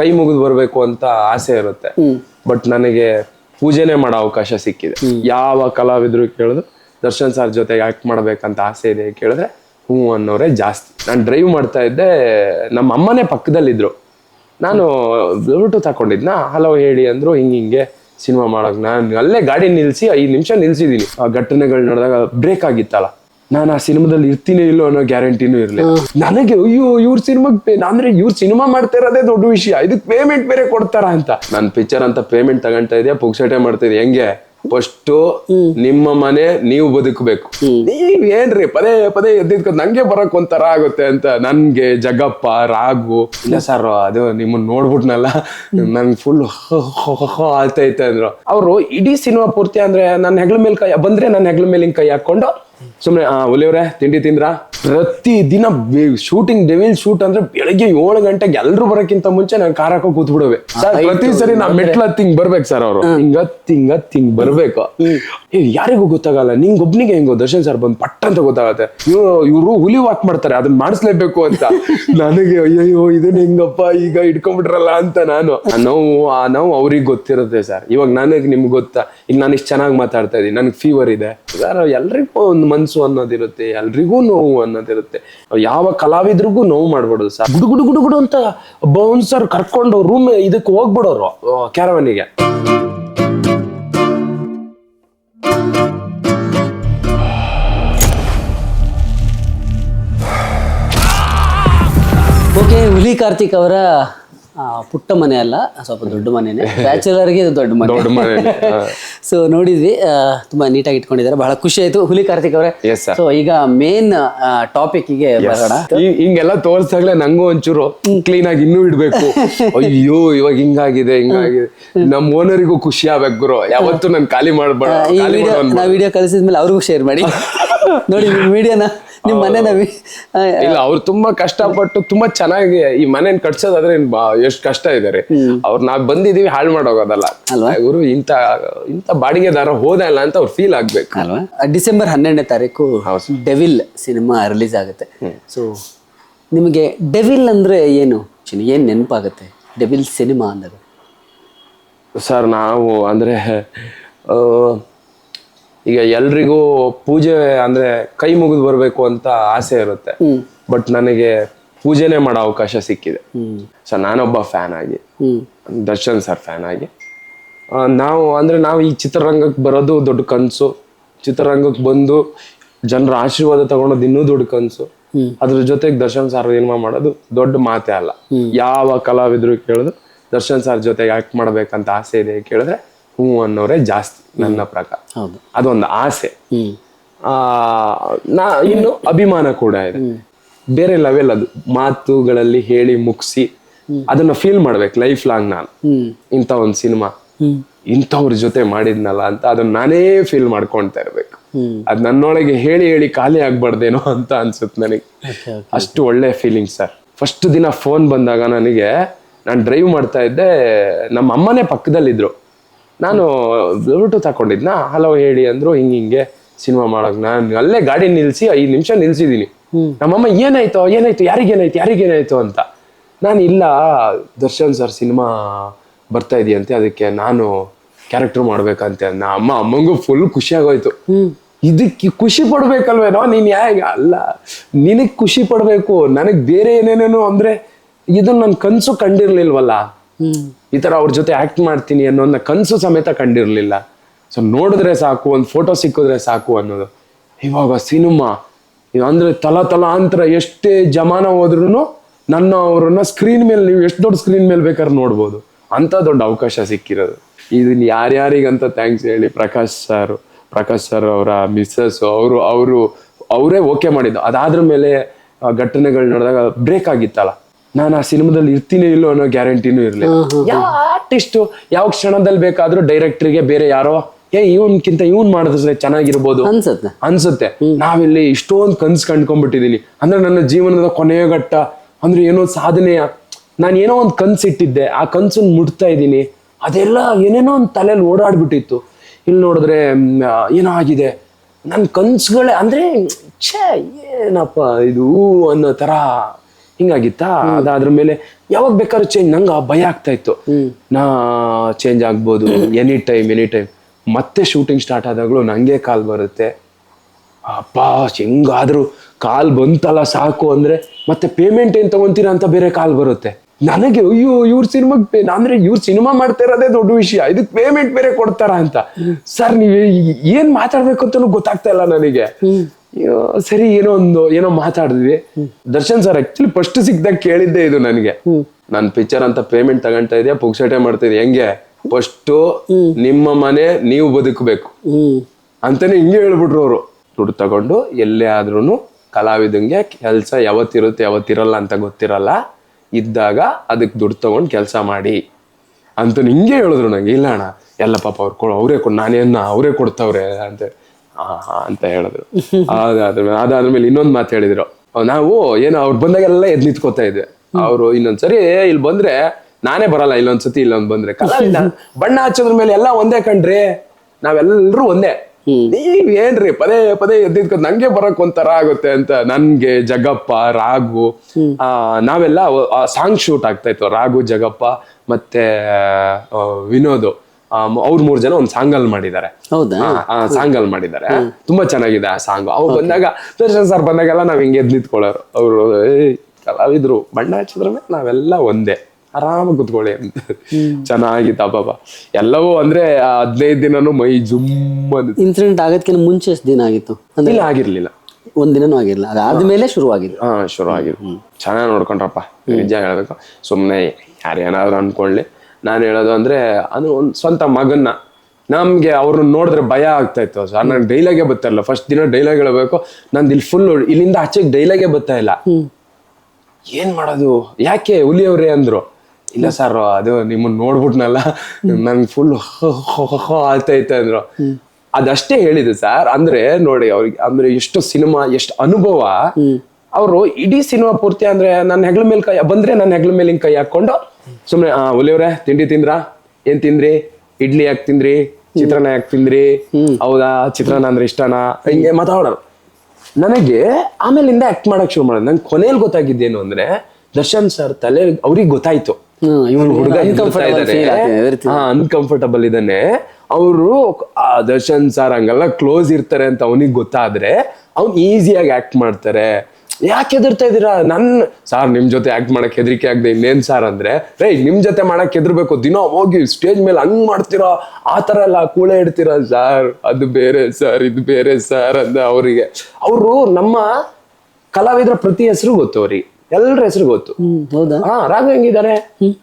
ಕೈ ಮುಗಿದು ಬರಬೇಕು ಅಂತ ಆಸೆ ಇರುತ್ತೆ. ಬಟ್ ನನಗೆ ಪೂಜೆನೆ ಮಾಡೋ ಅವಕಾಶ ಸಿಕ್ಕಿದೆ. ಯಾವ ಕಲಾವಿದ್ರು ಕೇಳಿದ್ರು ದರ್ಶನ್ ಸರ್ ಜೊತೆ ಆಕ್ಟ್ ಮಾಡ್ಬೇಕಂತ ಆಸೆ ಇದೆ ಕೇಳಿದ್ರೆ ಹ್ಞೂ ಅನ್ನೋರೇ ಜಾಸ್ತಿ. ನಾನು ಡ್ರೈವ್ ಮಾಡ್ತಾ ಇದ್ದೆ ನಮ್ಮ ಅಮ್ಮನೇ ಪಕ್ಕದಲ್ಲಿದ್ರು. ನಾನು ಬ್ಲೂಟೂತ್ ಹಾಕೊಂಡಿದ್ನ ಹಲೋ ಹೇಳಿ ಅಂದ್ರು ಹಿಂಗೆ ಹಿಂಗೆ ಸಿನಿಮಾ ಮಾಡೋಕ್. ನಾನು ಅಲ್ಲೇ ಗಾಡಿ ನಿಲ್ಸಿ ಐದು ನಿಮಿಷ ನಿಲ್ಸಿದೀನಿ. ಆ ಘಟನೆಗಳು ನಡೆದಾಗ ಬ್ರೇಕ್ ಆಗಿತ್ತಲ್ಲ. ನಾನು ಆ ಸಿನಿಮಾದಲ್ಲಿ ಇರ್ತೀನಿ ಇಲ್ಲೋ ಅನ್ನೋ ಗ್ಯಾರಂಟಿನೂ ಇರ್ಲಿಲ್ಲ. ನನಗೆ ಅಯ್ಯೋ ಇವ್ರ ಸಿನಿಮಾಗೆ ಅಂದ್ರೆ ಇವ್ರ ಸಿನಿಮಾ ಮಾಡ್ತಾ ಇರೋದೇ ದೊಡ್ಡ ವಿಷಯ. ಇದಕ್ಕೆ ಪೇಮೆಂಟ್ ಬೇರೆ ಕೊಡ್ತಾರ ಅಂತ. ನಾನು ಪಿಕ್ಚರ್ ಅಂತ ಪೇಮೆಂಟ್ ತಗೊಂತಾ ಇದೆಯಾ ಪುಕ್ಸಟೆ ಮಾಡ್ತಾ ಇದೆಯಾ ಹೆಂಗೆ? ಫಸ್ಟ್ ನಿಮ್ಮ ಮನೆ ನೀವು ಬದುಕಬೇಕು. ನೀವ್ ಏನ್ರಿ ಪದೇ ಪದೇ ಎದ್ದಿದ್ಕ ನಂಗೆ ಬರಕ್ ಒಂಥರ ಆಗುತ್ತೆ ಅಂತ. ನನ್ಗೆ ಜಗಪ್ಪ ರಾಘು ಇಲ್ಲ ಸರ್ ಅದು ನಿಮ್ಮನ್ನ ನೋಡ್ಬಿಟ್ನಲ್ಲ. ನನ್ ಫುಲ್ ಆಲ್ತೈತೆ ಅಂದ್ರು. ಅವರು ಇಡೀ ಸಿನಿಮಾ ಪೂರ್ತಿ ಅಂದ್ರೆ ನನ್ನ ಹೆಗ್ಲ ಮೇಲೆ ಕೈ ಬಂದ್ರೆ ನನ್ನ ಹೆಗ್ಲ ಮೇಲೆ ಕೈ ಹಾಕೊಂಡು ಸುಮ್ನೆ ಆ ಒಲಿಯವ್ರೆ ತಿಂಡಿ ತಿಂದ್ರ? ಪ್ರತಿ ದಿನ ಶೂಟಿಂಗ್ ಡೆವಿಲ್ ಶೂಟ್ ಅಂದ್ರೆ ಬೆಳಗ್ಗೆ ಏಳು ಗಂಟೆಗೆ ಎಲ್ರು ಬರಕ್ಕಿಂತ ಮುಂಚೆ ನಾನು ಕಾರ್ ಹಾಕೋ ಕೂತ್ ಬಿಡುವೆ ಪ್ರತಿ ಸರಿ ನಾ ಮೆಟ್ಲ ಹಿಂಗ್ ಬರ್ಬೇಕು ಸರ್ ಅವರು. ಹಿಂಗ ತಿಂಗ ಹಿಂಗ್ ಬರ್ಬೇಕು. ಏ, ಯಾರಿಗೂ ಗೊತ್ತಾಗಲ್ಲ ನಿಂಗ್ ಒಬ್ನಿಗೆ ಹೆಂಗೋ ದರ್ಶನ್ ಸರ್ ಬಂದ್ ಪಟ್ಟ ಅಂತ ಗೊತ್ತಾಗತ್ತೆ. ಇವ್ರು ಇವ್ರು ಹುಲಿ ವಾಕ್ ಮಾಡ್ತಾರೆ ಅದನ್ನ ಮಾಡಿಸ್ಲೇಬೇಕು ಅಂತ. ನನಗೆ ಅಯ್ಯಯ್ಯೋ ಇದನ್ನ ಹೆಂಗಪ್ಪ ಈಗ ಇಟ್ಕೊಂಡ್ಬಿಟ್ರಲ್ಲ ಅಂತ ನಾನು. ಆ ನೋವು ಆ ನೋವು ಅವ್ರಿಗೆ ಗೊತ್ತಿರುತ್ತೆ ಸರ್. ಇವಾಗ ನನಗೆ ನಿಮ್ಗೆ ಗೊತ್ತಾ? ಈಗ ನಾನು ಇಷ್ಟು ಚೆನ್ನಾಗಿ ಮಾತಾಡ್ತಾ ಇದೀನಿ ನನಗೆ ಫೀವರ್ ಇದೆ. ಸರ್ ಎಲ್ರಿಗೂ ಒಂದು ಮನ್ಸು ಅನ್ನೋದಿರುತ್ತೆ, ಎಲ್ರಿಗೂ ನೋವು ಅನ್ನೋದಿರುತ್ತೆ. ಯಾವ ಕಲಾವಿದ್ರಿಗೂ ನೋವು ಮಾಡ್ಬಿಡೋದು ಸರ್. ಗುಡು ಗುಡು ಗುಡು ಅಂತ ಬೌನ್ಸರ್ ಕರ್ಕೊಂಡು ರೂಮ್ ಇದಕ್ಕೆ ಹೋಗ್ಬಿಡೋರು ಕ್ಯಾರವನಿಗೆ ಓಕೆ ಹುಲಿ ಕಾರ್ತಿಕ್ ಅವರ ಪುಟ್ಟ ಮನೆ ಅಲ್ಲ ಸ್ವಲ್ಪ ದೊಡ್ಡ ಮನೆನೇ. ಬ್ಯಾಚುಲರ್ಗೆ ಇದು ದೊಡ್ಡ ಮನೆ. ದೊಡ್ಡ ಮನೆ. ಸೊ ನೋಡಿದ್ವಿ ತುಂಬಾ ನೀಟಾಗಿ ಇಟ್ಕೊಂಡಿದ್ದಾರೆ. ಬಹಳ ಖುಷಿ ಆಯ್ತು. ಹುಲಿ ಕಾರ್ತಿಕ್ ಅವರೇ. ಸೊ ಈಗ ಮೇನ್ ಟಾಪಿಕ್ಗೆ ಬರೋಣ. ಈ- ಹಿಂಗೆಲ್ಲ ತೋರ್ಸಾಗ್ಲೇ ನಂಗೂ ಒಂಚೂರು ಕ್ಲೀನ್ ಆಗಿ ಇನ್ನೂ ಇಡ್ಬೇಕು. ಅಯ್ಯೋ ಇವಾಗ ಹಿಂಗಾಗಿದೆ ಹಿಂಗಾಗಿದೆ. ನಮ್ ಓನರಿಗೂ ಖುಷಿ ಆಗ್ಬೇಕು ಗುರು. ಯಾವತ್ತು ನನ್ ಖಾಲಿ ಮಾಡ್ಬೇಡ ಈ ವಿಡಿಯೋ ನಾ ವಿಡಿಯೋ ಕಳಿಸಿದ್ಮೇಲೆ ಅವ್ರಿಗೂ ಶೇರ್ ಮಾಡಿ. ನೋಡಿ ವಿಡಿಯೋನ ನಿಮ್ಮ ಮನೆ ಇಲ್ಲ ಅವ್ರು ತುಂಬಾ ಕಷ್ಟಪಟ್ಟು ತುಂಬಾ ಚೆನ್ನಾಗಿ ಈ ಮನೇನ್ ಕಟ್ಸೋದಾದ್ರೆ ಎಷ್ಟು ಕಷ್ಟ ಇದಾರೆ ಅವ್ರು ನಾವ್ ಬಂದಿದೀವಿ ಹಾಳು ಮಾಡೋಗೋದಲ್ಲ. ಅಲ್ವಾ? ಇವರು ಇಂತ ಇಂತ ಬಾಡಿಗೆದಾರ ಹೋದ ಇಲ್ಲ ಅಂತ ಅವ್ರು ಫೀಲ್ ಆಗ್ಬೇಕು. ಅಲ್ವಾ? ಡಿಸೆಂಬರ್ ಹನ್ನೆರಡನೇ ತಾರೀಕು ಡೆವಿಲ್ ಸಿನಿಮಾ ರಿಲೀಸ್ ಆಗುತ್ತೆ. ಸೊ ನಿಮಗೆ ಡೆವಿಲ್ ಅಂದ್ರೆ ಏನು? ಏನ್ ನೆನಪಾಗುತ್ತೆ? ಡೆವಿಲ್ ಸಿನಿಮಾ ಅಂದಾಗ ಸರ್ ನಾವು ಅಂದ್ರೆ ಈಗ ಎಲ್ರಿಗೂ ಪೂಜೆ ಅಂದ್ರೆ ಕೈ ಮುಗಿದು ಬರಬೇಕು ಅಂತ ಆಸೆ ಇರುತ್ತೆ. ಬಟ್ ನನಗೆ ಪೂಜೆನೆ ಮಾಡೋ ಅವಕಾಶ ಸಿಕ್ಕಿದೆ. ಸೊ ನಾನೊಬ್ಬ ಫ್ಯಾನ್ ಆಗಿ. ದರ್ಶನ್ ಸರ್ ಫ್ಯಾನ್ ಆಗಿ. ನಾವು ಅಂದ್ರೆ ನಾವು ಈ ಚಿತ್ರರಂಗಕ್ಕೆ ಬರೋದು ದೊಡ್ಡ ಕನಸು. ಚಿತ್ರರಂಗಕ್ಕೆ ಬಂದು ಜನರ ಆಶೀರ್ವಾದ ತಗೊಳೋದು ಇನ್ನೂ ದೊಡ್ಡ ಕನಸು. ಅದ್ರ ಜೊತೆಗೆ ದರ್ಶನ್ ಸಾರ್ ಏನ್ಮಾ ಮಾಡೋದು ದೊಡ್ಡ ಮಾತೆ ಅಲ್ಲ. ಯಾವ ಕಲಾವಿದ್ರು ಕೇಳಿದ್ರು ದರ್ಶನ್ ಸಾರ್ ಜೊತೆಗೆ ಆಕ್ಟ್ ಮಾಡ್ಬೇಕಂತ ಆಸೆ ಇದೆ ಕೇಳಿದ್ರೆ ಹ್ಞೂ ಅನ್ನೋರೇ ಜಾಸ್ತಿ ನನ್ನ ಪ್ರಕಾರ. ಅದೊಂದು ಆಸೆ. ನಾ ಇನ್ನು ಅಭಿಮಾನ ಕೂಡ ಇದೆ. ಬೇರೆ ಲೆವೆಲ್ ಅದು. ಮಾತುಗಳಲ್ಲಿ ಹೇಳಿ ಮುಗಿಸಿ ಅದನ್ನ ಫೀಲ್ ಮಾಡ್ಬೇಕು. ಲೈಫ್ ಲಾಂಗ್ ನಾನು. ಇಂಥ ಒಂದು ಸಿನಿಮಾ ಇಂಥವ್ರ ಜೊತೆ ಮಾಡಿದ್ನಲ್ಲ ಅಂತ ಅದನ್ನ ನಾನೇ ಫೀಲ್ ಮಾಡ್ಕೊಳ್ತಾ ಇರ್ಬೇಕು. ಅದ್ ನನ್ನೊಳಗೆ ಹೇಳಿ ಹೇಳಿ ಖಾಲಿ ಆಗ್ಬಾರ್ದೇನೋ ಅಂತ ಅನ್ಸುತ್ತೆ ನನಗೆ. ಅಷ್ಟು ಒಳ್ಳೆ ಫೀಲಿಂಗ್ ಸರ್ ಫಸ್ಟ್ ದಿನ ಫೋನ್ ಬಂದಾಗ ನನಗೆ ನಾನು ಡ್ರೈವ್ ಮಾಡ್ತಾ ಇದ್ದೆ. ನಮ್ಮ ಅಮ್ಮನೇ ಪಕ್ಕದಲ್ಲಿದ್ರು. ನಾನು ಬ್ಲೂಟೂತ್ ಹಾಕೊಂಡಿದ್ನ. ಹಲೋ ಹೇಳಿ ಅಂದ್ರು ಹಿಂಗ ಹಿಂಗೆ ಸಿನಿಮಾ ಮಾಡಕ್ ನಾನು ಅಲ್ಲೇ ಗಾಡಿ ನಿಲ್ಸಿ ಐದು ನಿಮಿಷ ನಿಲ್ಸಿದೀನಿ. ನಮ್ಮಮ್ಮ ಏನಾಯ್ತು ಏನಾಯ್ತು ಯಾರಿಗೇನಾಯ್ತು ಯಾರಿಗೇನಾಯ್ತು ಅಂತ. ನಾನು ಇಲ್ಲ ದರ್ಶನ್ ಸರ್ ಸಿನಿಮಾ ಬರ್ತಾ ಇದೆಯಂತೆ ಅದಕ್ಕೆ ನಾನು ಕ್ಯಾರೆಕ್ಟರ್ ಮಾಡ್ಬೇಕಂತೆ ನಾ ಅಮ್ಮ ಅಮ್ಮಂಗೂ ಫುಲ್ ಖುಷಿ ಆಗೋಯ್ತು. ಇದಕ್ಕೆ ಖುಷಿ ಪಡ್ಬೇಕಲ್ವೇನೋ ನೀನ್ ಯಾಕೆ ಅಲ್ಲ ನಿನಗ್ ಖುಷಿ ಪಡ್ಬೇಕು ನನಗ್ ಬೇರೆ ಏನೇನೇನು ಅಂದ್ರೆ ಇದು ನನ್ ಕನ್ಸು ಕಂಡಿರ್ಲಿಲ್ವಲ್ಲ. ಈ ತರ ಅವ್ರ ಜೊತೆ ಆಕ್ಟ್ ಮಾಡ್ತೀನಿ ಅನ್ನೋ ಕನಸು ಸಮೇತ ಕಂಡಿರ್ಲಿಲ್ಲ. ಸೊ ನೋಡಿದ್ರೆ ಸಾಕು, ಒಂದು ಫೋಟೋ ಸಿಕ್ಕಿದ್ರೆ ಸಾಕು ಅನ್ನೋದು. ಇವಾಗ ಸಿನಿಮಾ ಅಂದ್ರೆ ತಲ ತಲಾಂತರ ಎಷ್ಟೇ ಜಮಾನ ಹೋದ್ರು ನನ್ನ ಅವ್ರನ್ನ ಸ್ಕ್ರೀನ್ ಮೇಲೆ ನೀವು ಎಷ್ಟು ದೊಡ್ಡ ಸ್ಕ್ರೀನ್ ಮೇಲೆ ಬೇಕಾದ್ರೆ ನೋಡ್ಬೋದು. ಅಂತ ದೊಡ್ಡ ಅವಕಾಶ ಸಿಕ್ಕಿರೋದು. ಇದನ್ನ ಯಾರ್ಯಾರಿಗಂತ ಥ್ಯಾಂಕ್ಸ್ ಹೇಳಿ, ಪ್ರಕಾಶ್ ಸರ್ ಪ್ರಕಾಶ್ ಸರ್ ಅವರ ಮಿಸ್ಸಸ್ ಅವರು ಅವರು, ಅವರೇ ಓಕೆ ಮಾಡಿದ್ದು. ಅದಾದ್ರ ಮೇಲೆ ಘಟನೆಗಳು ನಡೆದಾಗ ಬ್ರೇಕ್ ಆಗಿತ್ತಲ್ಲ. ನಾನು ಆ ಸಿನಿಮಾದಲ್ಲಿ ಇರ್ತೀನಿ ಇಲ್ಲೋ ಅನ್ನೋ ಗ್ಯಾರಂಟಿನೂ ಇರಲಿಲ್ಲ. ಯಾವ ಆರ್ಟಿಸ್ಟ್ ಯಾವ ಕ್ಷಣದಲ್ಲಿ ಬೇಕಾದ್ರೂ ಡೈರೆಕ್ಟ್ರಿಗೆ ಬೇರೆ ಯಾರೋ ಏ ಇವನ್ಕಿಂತ ಇವನ್ ಮಾಡಿದ್ರೆ ಚೆನ್ನಾಗಿರ್ಬೋದು ಅನ್ಸತ್ತೆ. ಅನ್ಸುತ್ತೆ. ನಾವಿಲ್ಲಿ ಇಷ್ಟೊಂದು ಕನ್ಸು ಕಂಡ್ಕೊಂಡ್ಬಿಟ್ಟಿದೀನಿ. ಅಂದ್ರೆ ನನ್ನ ಜೀವನದ ಕೊನೆಯ ಘಟ್ಟ ಅಂದ್ರೆ ಏನೋ ಸಾಧನೆಯ ನಾನು ಏನೋ ಒಂದು ಕನ್ಸು ಇಟ್ಟಿದ್ದೆ ಆ ಕನ್ಸನ್ನ ಮುಟ್ತಾ ಇದ್ದೀನಿ. ಅದೆಲ್ಲ ಏನೇನೋ ಒಂದು ತಲೆಯಲ್ಲಿ ಓಡಾಡ್ಬಿಟ್ಟಿತ್ತು. ಇಲ್ಲಿ ನೋಡಿದ್ರೆ ಏನೋ ಆಗಿದೆ ನನ್ನ ಕನ್ಸುಗಳೇ ಅಂದ್ರೆ ಛೇ ಏನಪ್ಪ ಇದು ಅನ್ನೋ ತರ ಹಿಂಗಾಗಿತ್ತಾ? ಅದಾದ್ರ ಮೇಲೆ ಯಾವಾಗ ಬೇಕಾದ್ರೂ ಚೇಂಜ್ ನಂಗೆ ಆ ಭಯ ಆಗ್ತಾ ಇತ್ತು. ನಾ ಚೇಂಜ್ ಆಗ್ಬೋದು ಎನಿ ಟೈಮ್ ಎನಿ ಟೈಮ್ ಮತ್ತೆ ಶೂಟಿಂಗ್ ಸ್ಟಾರ್ಟ್ ಆದಾಗಲೂ ನಂಗೆ ಕಾಲ್ ಬರುತ್ತೆ. ಅಪ್ಪ ಹೆಂಗಾದ್ರೂ ಕಾಲ್ ಬಂತಲ್ಲ ಸಾಕು ಅಂದ್ರೆ ಮತ್ತೆ ಪೇಮೆಂಟ್ ಏನ್ ತಗೊಂತೀರಾ ಅಂತ ಬೇರೆ ಕಾಲ್ ಬರುತ್ತೆ. ನನಗೆ ಅಯ್ಯೋ ಇವ್ರ ಸಿನಿಮಾಗೆ ಅಂದ್ರೆ ಇವ್ರ ಸಿನಿಮಾ ಮಾಡ್ತಾ ಇರೋದೇ ದೊಡ್ಡ ವಿಷಯ. ಇದಕ್ಕೆ ಪೇಮೆಂಟ್ ಬೇರೆ ಕೊಡ್ತಾರ ಅಂತ. ಸರ್ ನೀವ್ ಏನ್ ಮಾತಾಡ್ಬೇಕು ಅಂತಲೂ ಗೊತ್ತಾಗ್ತಾ ಇಲ್ಲ ನನಗೆ. ಸರಿ ಏನೋ ಒಂದು ಏನೋ ಮಾತಾಡಿದ್ವಿ. ದರ್ಶನ್ ಸರ್ ಆಕ್ಚುಲಿ ಫಸ್ಟ್ ಸಿಕ್ದಾಗ ಕೇಳಿದ್ದೆ ಇದು ನನಗೆ. ನನ್ ಪಿಕ್ಚರ್ ಅಂತ ಪೇಮೆಂಟ್ ತಗೊಂತಾ ಇದೆಯಾ ಪುಕ್ಸಟೆ ಮಾಡ್ತಾ ಇದೆಯಾ ಹೆಂಗೆ ಫಸ್ಟ್ ನಿಮ್ಮ ಮನೆ ನೀವು ಬದುಕಬೇಕು. ಅಂತಾನೆ ಹಿಂಗೆ ಹೇಳ್ಬಿಟ್ರು ಅವರು. ದುಡ್ಡು ತಗೊಂಡು ಎಲ್ಲೇ ಆದ್ರೂ ಕಲಾವಿದಂಗೆ ಕೆಲಸ ಯಾವತ್ತಿರುತ್ತೆ ಯಾವತ್ತಿರಲ್ಲ ಅಂತ ಗೊತ್ತಿರಲ್ಲ. ಇದ್ದಾಗ ಅದಕ್ಕೆ ದುಡ್ಡು ತಗೊಂಡು ಕೆಲಸ ಮಾಡಿ. ಅಂತ ಹಿಂಗೆ ಹೇಳಿದ್ರು ನಂಗೆ ಇಲ್ಲ ಅಣ್ಣ ಎಲ್ಲ ಪಾಪ ಅವ್ರು ಕೊಡು ಅವರೇ ಕೊಡು ನಾನೇನ ಅವರೇ ಕೊಡ್ತಾವ್ರೆ ಅಂತ. ಹಾ ಹಾ ಅಂತ ಹೇಳಿದ್ರು ಅದಾದ್ಮೇಲೆ ಅದಾದ್ಮೇಲೆ ಇನ್ನೊಂದು ಮಾತು ಹೇಳಿದ್ರು. ನಾವು ಏನೋ ಅವ್ರು ಬಂದಾಗೆಲ್ಲ ಎದ್ ನಿಂತ್ಕೋತಾ ಇದ್ವಿ. ಅವರು ಇನ್ನೊಂದ್ಸರಿ ಇಲ್ಲಿ ಬಂದ್ರೆ ನಾನೇ ಬರಲ್ಲ ಇಲ್ಲೊಂದ್ಸತಿ ಇಲ್ಲೊಂದ್ ಬಂದ್ರೆ. ಕಲಾವಿದ ಬಣ್ಣ ಹಚ್ಚೋದ್ರ ಮೇಲೆ ಎಲ್ಲ ಒಂದೇ ಕಣ್ರಿ. ನಾವೆಲ್ಲರೂ ಒಂದೇ. ನೀವ್ ಏನ್ರಿ ಪದೇ ಪದೇ ಎದ್ದಿದ್ಕೊ ನಂಗೆ ಬರಕ್ ಒಂಥರ ಆಗುತ್ತೆ ಅಂತ. ನನ್ಗೆ ಜಗಪ್ಪ ರಾಘು ಆ ನಾವೆಲ್ಲ ಸಾಂಗ್ ಶೂಟ್ ಆಗ್ತಾ ಇತ್ತು. ರಾಘು ಜಗಪ್ಪ ಮತ್ತೆ ವಿನೋದ್. ಅವ್ರ ಮೂರ್ ಜನ ಒಂದ್ ಸಾಂಗಲ್ ಅಲ್ಲಿ ಮಾಡಿದ್ದಾರೆ. ಹೌದಾ? ಸಾಂಗ್ ಅಲ್ಲಿ ಮಾಡಿದ್ದಾರೆ. ತುಂಬಾ ಚೆನ್ನಾಗಿದೆ ಆ ಸಾಂಗ್. ಅವ್ರು ಬಂದಾಗ ದರ್ಶನ್ ಸರ್ ಬಂದಾಗೆಲ್ಲ ನಾವ್ ಹಿಂಗೆ ಎದ್ ನಿಂತ್ಕೊಳ್ಳೋರು. ಅವ್ರು ಕಲಾವಿದ್ರು ಬಣ್ಣ ಹಚ್ಚಿದ್ರ ನಾವೆಲ್ಲ ಒಂದೇ. ಆರಾಮಾಗಿ ಕುತ್ಕೊಳ್ಳಿ ಅಂತ. ಚೆನ್ನಾಗಿತ್ತ ಪಾಪ. ಎಲ್ಲವೂ ಅಂದ್ರೆ ಹದಿನೈದು ದಿನನೂ ಮೈ ಜುಮ್ ಇನ್ಸಿಡೆಂಟ್ ಆಗೋದಕ್ಕಿಂತ ಮುಂಚೆ ಎಷ್ಟು ದಿನ ಆಗಿತ್ತು? ಅಂದ್ರೆ ಇಲ್ಲ ಆಗಿರ್ಲಿಲ್ಲ. ಒಂದ್ ದಿನನೂ ಆಗಿರ್ಲಿಲ್ಲ. ಅದಾದ್ಮೇಲೆ ಶುರುವಾಗಿದ್ದು ಹಾ. ಶುರು ಆಗಿದ್ದು ಚೆನ್ನಾಗಿ ನೋಡ್ಕೊಂಡ್ರಪ್ಪ. ನಿಜ ಹೇಳ್ಬೇಕು. ಸುಮ್ಮನೆ ಯಾರು ಏನಾದ್ರು ಅನ್ಕೊಳ್ಳಿ. ನಾನು ಹೇಳೋದು ಅಂದ್ರೆ ಅದು ಒಂದು ಸ್ವಂತ ಮಗನ್ನ. ನಮ್ಗೆ ಅವ್ರನ್ನ ನೋಡಿದ್ರೆ ಭಯ ಆಗ್ತಾ ಇತ್ತು. ಸರ್ ನನಗೆ ಡೈಲಾಗೆ ಬರ್ತಾ ಇಲ್ಲ ಫಸ್ಟ್ ದಿನ ಡೈಲಾಗ್ ಹೇಳಬೇಕು. ನಂದು ಇಲ್ಲಿ ಫುಲ್ ಇಲ್ಲಿಂದ ಆಚೆಗೆ ಡೈಲಾಗೆ ಬರ್ತಾ ಇಲ್ಲ. ಏನ್ ಮಾಡೋದು? ಯಾಕೆ ಹುಲಿಯವ್ರೆ ಅಂದ್ರು. ಇಲ್ಲ ಸರ್ ಅದು ನಿಮ್ಮನ್ನ ನೋಡ್ಬಿಟ್ನಲ್ಲ. ನಂಗೆ ಫುಲ್ ಆಗ್ತಾ ಇತ್ತು ಅಂದ್ರು. ಅದಷ್ಟೇ ಹೇಳಿದೆ ಸರ್ ಅಂದ್ರೆ ನೋಡಿ ಅವ್ರಿಗೆ ಅಂದ್ರೆ ಎಷ್ಟು ಸಿನಿಮಾ ಎಷ್ಟು ಅನುಭವ ಅವರು ಇಡೀ ಸಿನಿಮಾ ಪೂರ್ತಿ ಅಂದ್ರೆ ನನ್ನ ಹೆಗ್ಲ ಮೇಲೆ ಕೈ ಬಂದ್ರೆ ನನ್ನ ಹೆಗ್ಲ ಮೇಲೆ ಹಿಂಗ್ ಕೈ ಹಾಕೊಂಡು ಸುಮ್ನೆ ಆ ಹುಲಿಯವ್ರೆ ತಿಂಡಿ ತಿಂದ್ರ? ಏನ್ ತಿಂದ್ರಿ? ಇಡ್ಲಿ ಯಾಕೆ ತಿಂದ್ರಿ? ಚಿತ್ರಾನ್ನ ಯಾಕೆ ತಿಂದ್ರಿ? ಹೌದಾ? ಚಿತ್ರಾನ್ನ ಅಂದ್ರೆ ಇಷ್ಟನಾ? ಹಿಂಗೆ ಮಾತಾಡೋರು. ನನಗೆ ಆಮೇಲಿಂದ ಆಕ್ಟ್ ಮಾಡಕ್ ಶುರು ಮಾಡೋದು. ನಂಗೆ ಕೊನೆಯಲ್ಲಿ ಗೊತ್ತಾಗಿದ್ದೇನು ಅಂದ್ರೆ ದರ್ಶನ್ ಸರ್ ತಲೆ ಅವ್ರಿಗೆ ಗೊತ್ತಾಯ್ತು. ಇವನು ಹುಡುಗ. ಅನ್ಕಂಫರ್ಟಬಲ್ ಇದ್ದಾನೆ. ಅವರು ದರ್ಶನ್ ಸರ್ ಹಂಗೆಲ್ಲ ಕ್ಲೋಸ್ ಇರ್ತಾರೆ ಅಂತ ಅವನಿಗೆ ಗೊತ್ತಾದ್ರೆ ಅವ್ನು ಈಸಿಯಾಗಿ ಆಕ್ಟ್ ಮಾಡ್ತಾರೆ. ಯಾಕೆ ಹೆದರ್ತಾ ಇದ್ದೀರಾ? ನನ್ನ ಸಾರ್ ನಿಮ್ ಜೊತೆ ಆಕ್ಟ್ ಮಾಡಕ್ ಹೆದರಿಕೆ ಆಗದೆ ಇನ್ನೇನ್ ಸಾರ್ ಅಂದ್ರೆ ರೇ ನಿಮ್ ಜೊತೆ ಮಾಡಕ್ ಹೆದರ್ಬೇಕು. ದಿನ ಹೋಗಿ ಸ್ಟೇಜ್ ಮೇಲೆ ಹಂಗ್ ಮಾಡ್ತಿರೋ? ಆತರ ತರ ಎಲ್ಲ ಕೂಳೆ ಇಡ್ತೀರಾ ಸಾರ್? ಅದು ಬೇರೆ ಸರ್ ಇದು ಬೇರೆ ಸರ್ ಅಂತ ಅವರಿಗೆ. ಅವರು ನಮ್ಮ ಕಲಾವಿದರ ಪ್ರತಿ ಹೆಸರು ಗೊತ್ತು ಅವ್ರಿಗೆ. ಎಲ್ಲರ ಹೆಸರು ಗೊತ್ತು. ಹೌದಾ? ಹಾ ರಾಘ ಹೆಂಗಿದ್ದಾರೆ?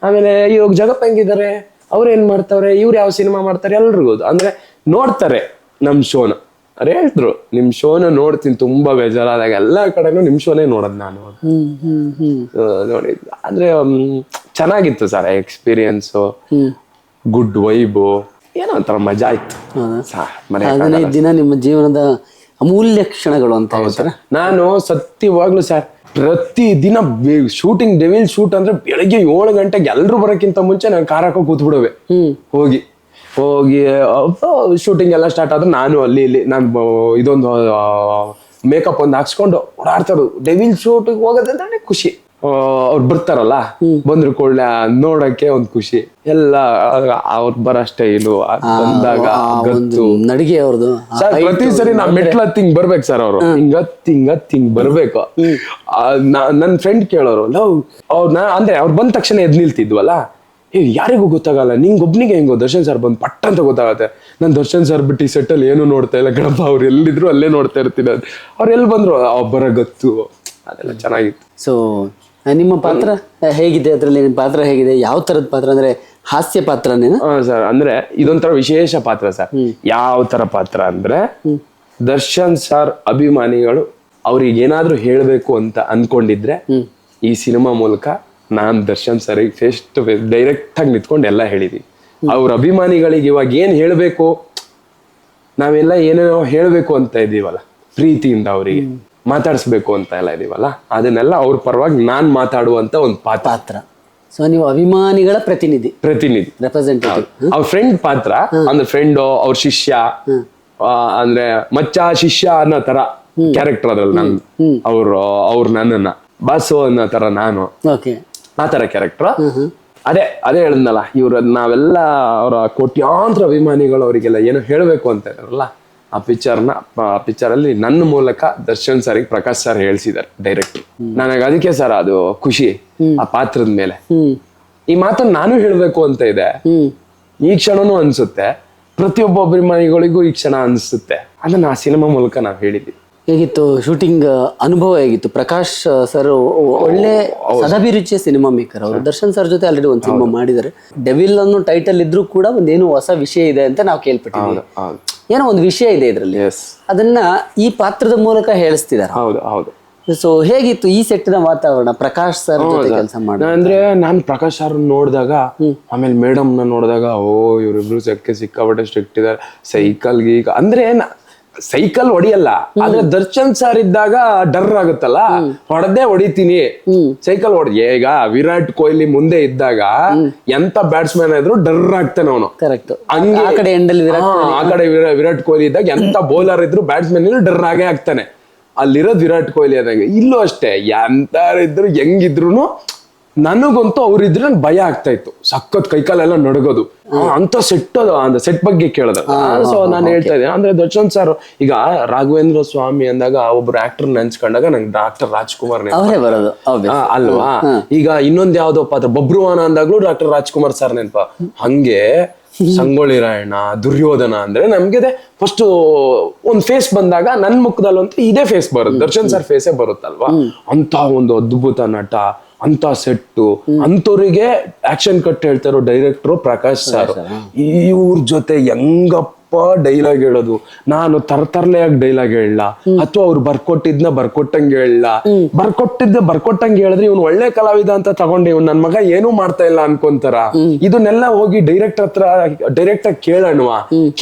ಆಮೇಲೆ ಇವಾಗ ಜಗಪ್ಪ ಹೆಂಗಿದ್ದಾರೆ? ಅವ್ರು ಏನ್ ಮಾಡ್ತಾವ್ರೆ? ಇವ್ರು ಯಾವ ಸಿನಿಮಾ ಮಾಡ್ತಾರೆ? ಎಲ್ರಿಗೂ ಗೊತ್ತು. ಅಂದ್ರೆ ನೋಡ್ತಾರೆ ನಮ್ ಶೋನ. ಅವ್ರು ಹೇಳಿದ್ರು ನಿಮ್ ಶೋನ ನೋಡ್ತೀನಿ ತುಂಬಾ ಬೇಜಾರಾದಾಗ ಎಲ್ಲಾ ಕಡೆನೂ ನಿಮ್ ಶೋನೇ ನೋಡೋದ್ ನಾನು ನೋಡಿ ಅಂದ್ರೆ ಚೆನ್ನಾಗಿತ್ತು ಸರ್ ಎಕ್ಸ್ಪೀರಿಯನ್ಸ್ ಗುಡ್ ವೈಬು ಏನೋ ಒಂಥರ ಮಜಾ. ಹದಿನೈದು ದಿನ ನಿಮ್ಮ ಜೀವನದ ಅಮೂಲ್ಯ ಕ್ಷಣಗಳು ಅಂತ ಹೇಳ್ತಾರೆ? ನಾನು ಸತ್ಯವಾಗ್ಲು ಸರ್ ಪ್ರತಿ ದಿನ ಶೂಟಿಂಗ್ ಡೆವಿಲ್ ಶೂಟ್ ಅಂದ್ರೆ ಬೆಳಗ್ಗೆ ಏಳು ಗಂಟೆಗೆ ಎಲ್ರು ಬರೋಕ್ಕಿಂತ ಮುಂಚೆ ನಾನು ಕಾರ್ ಹಾಕೋ ಕೂತ್ಬಿಡುವೆ. ಹೋಗಿ. ಹೋಗಿ ಶೂಟಿಂಗ್ ಎಲ್ಲ ಸ್ಟಾರ್ಟ್ ಆದ್ರೆ ನಾನು ಅಲ್ಲಿ ಇಲ್ಲಿ ನಾನು ಇದೊಂದು ಮೇಕಪ್ ಒಂದು ಹಾಕ್ಸ್ಕೊಂಡು ಓಡಾಡ್ತಾ ಇರೋದು ಡೆವಿಲ್ ಶೂಟಿಗೆ ಹೋಗೋದಂದ್ರೆ ಖುಷಿ. ಅವ್ರು ಬರ್ತಾರಲ್ಲ ಬಂದ್ರು ಕೂಡಲೇ ನೋಡಕ್ಕೆ ಒಂದ್ ಖುಷಿ. ಎಲ್ಲ ಅವ್ರ ಬರೋ ಸ್ಟೈಲು ಬಂದಾಗ ನಡಿಗೆ ಅವ್ರದ್ದು ಪ್ರತಿ ಸರಿ ನಾ ಮೆಟ್ಲ ತಿಂಗ್ ಬರ್ಬೇಕು ಸರ್ ಅವರು. ಹಿಂಗ ತಿಂಗ ತಿಂಗ್ ಬರ್ಬೇಕು ನನ್ ಫ್ರೆಂಡ್ ಕೇಳೋರು ಲವ್ ಅವ್ರ ಅಂದ್ರೆ ಅವ್ರು ಬಂದ ತಕ್ಷಣ ಎದ್ ನಿಲ್ತಿದ್ವಲ್ಲ? ಯಾರಿಗೂ ಗೊತ್ತಾಗಲ್ಲ. ನಿಂಗೊಬ್ನಿಗೆ ಹೆಂಗೋ ದರ್ಶನ್ ಸರ್ ಬಂದು ಪಟ್ಟ ಅಂತ ಗೊತ್ತಾಗುತ್ತೆ. ನಾನು ದರ್ಶನ್ ಸರ್ ಬಿಟ್ಟು ಈ ಸೆಟ್ ಅಲ್ಲಿ ಏನು ನೋಡ್ತಾ ಇಲ್ಲ ಗಣಪ ಅವ್ರು ಎಲ್ಲಿದ್ರು ಅಲ್ಲೇ ನೋಡ್ತಾ ಇರ್ತೀನಿ ಅದು ಅವ್ರು ಎಲ್ಲಿ ಬಂದ್ರು? ಒಬ್ಬರ ಗೊತ್ತು. ಅದೆಲ್ಲ ಚೆನ್ನಾಗಿತ್ತು. ಸೊ ನಿಮ್ಮ ಪಾತ್ರ ಹೇಗಿದೆ? ಅದರಲ್ಲಿ ನಿಮ್ಮ ಪಾತ್ರ ಹೇಗಿದೆ? ಯಾವ ತರದ ಪಾತ್ರ? ಅಂದ್ರೆ ಹಾಸ್ಯ ಪಾತ್ರನೇನ? ಹಾಂ ಸರ್. ಅಂದ್ರೆ ಇದೊಂಥರ ವಿಶೇಷ ಪಾತ್ರ ಸರ್. ಯಾವ ತರ ಪಾತ್ರ ಅಂದ್ರೆ ದರ್ಶನ್ ಸರ್ ಅಭಿಮಾನಿಗಳು ಅವ್ರಿಗೆ ಏನಾದರೂ ಹೇಳಬೇಕು ಅಂತ ಅಂದ್ಕೊಂಡಿದ್ರೆ ಈ ಸಿನಿಮಾ ಮೂಲಕ ನಾನ್ Darshan sir face to face direct ಆಗಿ ನಿಂತ್ಕೊಂಡು ಎಲ್ಲ ಹೇಳಿದ್ವಿ ಅವ್ರ ಅಭಿಮಾನಿಗಳಿಗೆ ಇವಾಗ ಏನ್ ಹೇಳ್ಬೇಕು? ನಾವೆಲ್ಲ ಏನೇನೋ ಹೇಳ್ಬೇಕು ಅಂತ ಇದೀವಲ್ಲ ಪ್ರೀತಿಯಿಂದ ಅವರಿಗೆ ಮಾತಾಡಿಸ್ಬೇಕು ಅಂತ ಎಲ್ಲ ಇದೀವಲ್ಲ ಅದನ್ನೆಲ್ಲ ಅವ್ರ ಪರವಾಗಿ ನಾನ್ ಮಾತಾಡುವಂತ ಒಂದು ಪಾತ್ರ. ಸೊ ನೀವು ಅಭಿಮಾನಿಗಳ ಪ್ರತಿನಿಧಿ. ಪ್ರತಿನಿಧಿ. ರೆಪ್ರೆಸೆಂಟೇಟಿವ್ ಅವ್ರ ಫ್ರೆಂಡ್ ಪಾತ್ರ. ಅಂದ್ರೆ ಫ್ರೆಂಡ್ ಅವ್ರ ಶಿಷ್ಯ ಅಂದ್ರೆ ಮಚ್ಚ ಶಿಷ್ಯ ಅನ್ನೋ ತರ ಕ್ಯಾರೆಕ್ಟರ್ ಅದ್ರಲ್ಲಿ ನಾನು ಅವ್ರು ಅವ್ರು ನನ್ನನ್ನ. ಬಾಸು ಅನ್ನೋ ತರ ನಾನು. ಆ ತರ ಕ್ಯಾರೆಕ್ಟರ್ ಅದೇ ಅದೇ ಹೇಳಿದ್ನಲ್ಲ ಇವ್ರ ನಾವೆಲ್ಲ ಅವರ ಕೋಟ್ಯಾಂತರ ಅಭಿಮಾನಿಗಳು ಅವರಿಗೆಲ್ಲ ಏನೋ ಹೇಳಬೇಕು ಅಂತ ಹೇಳಲ್ಲ ಆ ಪಿಕ್ಚರ್ನ ಆ ಪಿಕ್ಚರ್ ಅಲ್ಲಿ ನನ್ನ ಮೂಲಕ ದರ್ಶನ್ ಸರ್ ಪ್ರಕಾಶ್ ಸರ್ ಹೇಳ್ಸಿದ್ದಾರೆ ಡೈರೆಕ್ಟ್ ನನಗೆ ಅದಕ್ಕೆ ಸರ್ ಅದು ಖುಷಿ ಆ ಪಾತ್ರದ ಮೇಲೆ. ಈ ಮಾತನ್ನ ನಾನು ಹೇಳಬೇಕು ಅಂತ ಇದೆ. ಈ ಕ್ಷಣನೂ ಅನ್ಸುತ್ತೆ. ಪ್ರತಿಯೊಬ್ಬ ಅಭಿಮಾನಿಗಳಿಗೂ ಈ ಕ್ಷಣ ಅನ್ಸುತ್ತೆ. ಅದನ್ನ ಆ ಸಿನಿಮಾ ಮೂಲಕ ನಾವು ಹೇಳಿದ್ವಿ. ಹೇಗಿತ್ತು? ಶೂಟಿಂಗ್ ಅನುಭವ ಹೇಗಿತ್ತು? ಪ್ರಕಾಶ್ ಸರ್ ಒಳ್ಳೆ ಸದಾಭಿರುಚಿಯ ಸಿನಿಮಾ ಮೇಕರ್ ಅವರು. ದರ್ಶನ್ ಸರ್ ಜೊತೆ ಆಲ್ರೆಡಿ ಒಂದು ಸಿನಿಮಾ ಮಾಡಿದ್ದಾರೆ. ಡೆವಿಲ್ ಅನ್ನೋ ಟೈಟಲ್ ಇದ್ರೂ ಕೂಡ ಒಂದೇನು ಹೊಸ ವಿಷಯ ಇದೆ ಅಂತ ನಾವು ಕೇಳ್ಪಟ್ಟಿದ್ದೀವಿ. ಏನೋ ಒಂದು ವಿಷಯ ಇದೆ ಇದರಲ್ಲಿ. ಅದನ್ನ ಈ ಪಾತ್ರದ ಮೂಲಕ ಹೇಳಿಸ್ತಿದ್ದಾರೆ ಹೌದು ಹೌದು. ಸೊ ಹೇಗಿತ್ತು ಈ ಸೆಟ್ಟಿನ ವಾತಾವರಣ? ಪ್ರಕಾಶ್ ಸರ್ ಜೊತೆ ಕೆಲಸ ಮಾಡಿ ಅಂದ್ರೆ ನಾನು ಪ್ರಕಾಶ್ ಸರ್ ನೋಡಿದಾಗ ಆಮೇಲೆ ಮೇಡಮ್ ನೋಡಿದಾಗ ಓ ಇವ್ರಿಬ್ರು ಸೆಕ್ಕೆ ಸಿಕ್ಕಾಪಟ್ಟೆ ಸ್ಟ್ರಿಕ್ಟ್ ಇದ್ದಾರೆ ಸೈಕಲ್ ಈಗ ಅಂದ್ರೆ ಸೈಕಲ್ ಹೊಡಿಯಲ್ಲ ಆದ್ರೆ ದರ್ಶನ್ ಸರ್ ಇದ್ದಾಗ ಡರ್ ಆಗುತ್ತಲ್ಲ? ಹೊಡೆದೇ ಹೊಡಿತೀನಿ. ಸೈಕಲ್ ಹೊಡ್ ಈಗ ವಿರಾಟ್ ಕೊಹ್ಲಿ ಮುಂದೆ ಇದ್ದಾಗ ಎಂತ ಬ್ಯಾಟ್ಸ್ಮನ್ ಆದ್ರು ಡರ್ ಆಗ್ತಾನೆ ಅವನು. ಕರೆಕ್ಟ್ ಹಂಗೆ ಆ ಕಡೆ ಎಂಡಲ್ಲಿ ವಿರಾಟ್ ಹಾ, ಆ ಕಡೆ ವಿರಾ- ವಿರಾಟ್ ಕೊಹ್ಲಿ ಇದ್ದಾಗ ಎಂತ ಬೌಲರ್ ಇದ್ರು ಬ್ಯಾಟ್ಸ್ಮನ್ ಡರ್ ಆಗೇ ಆಗ್ತಾನೆ. ಅಲ್ಲಿರೋದು ವಿರಾಟ್ ಕೊಹ್ಲಿ ಆದಾಗ. ಇಲ್ಲೂ ಅಷ್ಟೇ ಎಂತಾರಿದ್ರು ಹೆಂಗಿದ್ರು ನನಗಂತೂ ಅವ್ರಿದ್ರೆ ನನ್ ಭಯ ಆಗ್ತಾ ಇತ್ತು. ಸಖತ್ ಕೈಕಾಲೆಲ್ಲ ನಡಗೋದು. ಅಂತ ಸೆಟ್ ಅದು ಅಂದ್ರೆ ಸೆಟ್ ಬಗ್ಗೆ ಕೇಳಿದ. ಸೊ ನಾನು ಹೇಳ್ತಾ ಇದ್ದೆ ಅಂದ್ರೆ ದರ್ಶನ್ ಸರ್ ಈಗ ರಾಘವೇಂದ್ರ ಸ್ವಾಮಿ ಅಂದಾಗ ಒಬ್ರು ಆಕ್ಟರ್ ನೆನ್ಸ್ಕೊಂಡಾಗ ನಂಗೆ ಡಾಕ್ಟರ್ ರಾಜ್ಕುಮಾರ್ ಬರೋದು ಅಲ್ವಾ? ಈಗ ಇನ್ನೊಂದ್ ಯಾವ್ದೋ ಪಾತ್ರ ಬಬ್ರುವಾನ ಅಂದಾಗ್ಲೂ ಡಾಕ್ಟರ್ ರಾಜ್ಕುಮಾರ್ ಸರ್ ನೆನಪ. ಹಂಗೆ ಸಂಗೊಳ್ಳಿ ರಾಯಣ್ಣ ದುರ್ಯೋಧನ ಅಂದ್ರೆ ನಮ್ಗೆ ಫಸ್ಟ್ ಒಂದ್ ಫೇಸ್ ಬಂದಾಗ ನನ್ ಮುಖದಲ್ಲಂತೂ ಇದೇ ಫೇಸ್ ಬರುತ್ತೆ. ದರ್ಶನ್ ಸರ್ ಫೇಸೇ ಬರುತ್ತಲ್ವಾ? ಅಂತ ಒಂದು ಅದ್ಭುತ ನಟ. ಅಂತ ಸೆಟ್ಟು. ಅಂಥವ್ರಿಗೆ ಆಕ್ಷನ್ ಕಟ್ ಹೇಳ್ತಾರೋ ಡೈರೆಕ್ಟ್ರು ಪ್ರಕಾಶ್ ಸರ್. ಇವ್ರ ಜೊತೆ ಹೆಂಗಪ್ಪ ಡೈಲಾಗ್ ಹೇಳೋದು? ನಾನು ತರ್ತರ್ಲೆಯಾಗಿ ಡೈಲಾಗ್ ಹೇಳಲ್ಲ? ಅಥವಾ ಅವ್ರು ಬರ್ಕೊಟ್ಟಿದ್ನ ಬರ್ಕೊಟ್ಟಂಗೆ ಹೇಳಲ್ಲ? ಬರ್ಕೊಟ್ಟಿದ್ದ ಬರ್ಕೊಟ್ಟಂಗೆ ಹೇಳಿದ್ರೆ ಇವ್ನು ಒಳ್ಳೆ ಕಲಾವಿದ ಅಂತ ತಗೊಂಡೆ. ಇವ್ನು ನನ್ ಮಗ ಏನೂ ಮಾಡ್ತಾ ಇಲ್ಲ ಅನ್ಕೊಂತಾರ. ಇದನ್ನೆಲ್ಲ ಹೋಗಿ ಡೈರೆಕ್ಟ್ ಹತ್ರ ಡೈರೆಕ್ಟ್ ಆಗಿ ಕೇಳಣ್ವ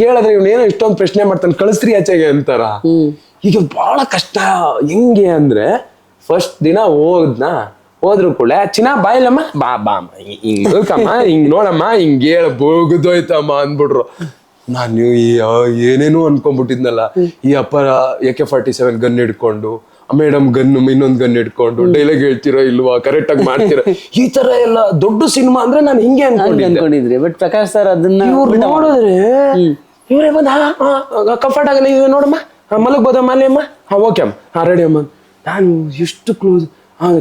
ಕೇಳಿದ್ರೆ ಇವ್ನು ಏನೋ ಇಷ್ಟೊಂದು ಪ್ರಶ್ನೆ ಮಾಡ್ತಾನೆ ಕಳಿಸ್ರಿ ಆಚೆಗೆ ಅಂತಾರ. ಈಗ ಬಹಳ ಕಷ್ಟ. ಹೆಂಗೆ ಅಂದ್ರೆ ಫಸ್ಟ್ ದಿನ ಹೋದ್ನಾ? ಹೋದ್ರು ಕೂಡ ಚಿನ್ನ ಬಾಯ್ಲಮ್ಮ ಬಾ ಬಾ ಹಿಂಗಮ್ಮ ಹಿಂಗ್- ನೋಡಮ್ಮ ಹಿಂಗ್ ಹೇಳ ಬೋಗದೋಯ್ತಮ್ಮ ಅಂದ್ಬಿಟ್ರು. ನಾನು ಏನೇನೋ ಅನ್ಕೊಂಡ್ಬಿಟ್ಟಿದ್ನಲ್ಲ ಈ ಅಪ್ಪ ಎಕೆ ಫಾರ್ಟಿ ಸೆವೆನ್ ಗನ್ ಹಿಡ್ಕೊಂಡು ಮೇಡಮ್ ಗನ್ ಇನ್ನೊಂದ್ ಗನ್ ಹಿಡ್ಕೊಂಡು ಡೈಲಾಗ್ ಹೇಳ್ತಿರೋ ಇಲ್ವಾ ಕರೆಕ್ಟ್ ಆಗಿ ಮಾಡ್ತಿರೋ ಈ ತರ ಎಲ್ಲ ದೊಡ್ಡ ಸಿನಿಮಾ ಅಂದ್ರೆ ನಾನು ಹಿಂಗೆ ಅನ್ಕೊಂಡಿದ್ದೆ. ಅನ್ಕೊಂಡಿದ್ರಿ ಬಟ್ ಪ್ರಕಾಶ್ ಸರ್ ಅದನ್ನ ಇವ್ರು ನೋಡಿದ್ರೆ ಇವರೇ ಬಂದ ಕಂಫರ್ಟ್ ಆಗಲ್ಲ ಇವ್ ನೋಡಮ್ಮ ಮಲಗ್ಬೋದಮ್ಮ ಅಲ್ಲೇ ಅಮ್ಮ. ಹಾ ಓಕೆ ಅಮ್ಮ. ಹಾ ರೆಡಿ ಅಮ್ಮ. ನಾನು ಎಷ್ಟು close